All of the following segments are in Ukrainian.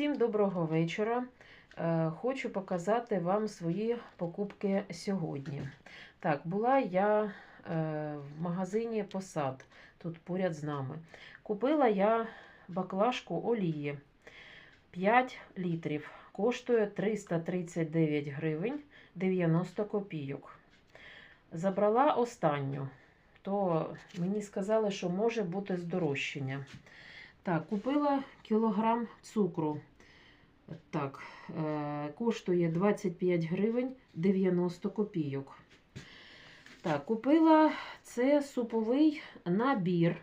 Усім доброго вечора. Е, Хочу показати вам свої покупки сьогодні. Так, була я е, в магазині Посад, тут поряд з нами. Купила я баклажку олії 5 літрів. Коштує 339 гривень 90 копійок. Забрала останню, то мені сказали, що може бути здорожчання. Так, купила кілограм цукру. Так, е, коштує 25 гривень 90 копійок. Так, купила це суповий набір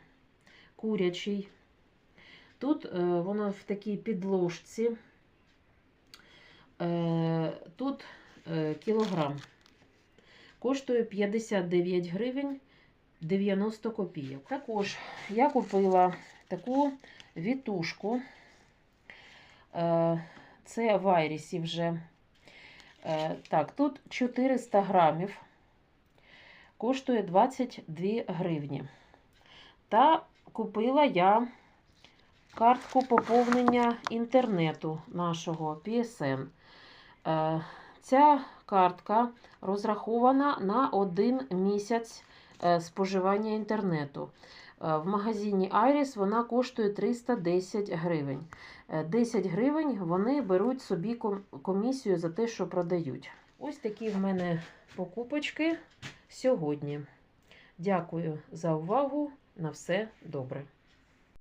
курячий. Тут е, воно в такій підложці. Е, тут кілограм. Коштує 59 гривень 90 копійок. Також я купила таку вітушку. Це в Айрісі вже. Е, Так, тут 400 грамів. Коштує 22 гривні. Та купила я картку поповнення інтернету нашого PSN. Е, Ця картка розрахована на один місяць е, споживання інтернету. Е, В магазині Iris вона коштує 310 гривень. Е, 10 гривень вони беруть собі комісію за те, що продають. Ось такі в мене покупочки сьогодні. Дякую за увагу. На все добре.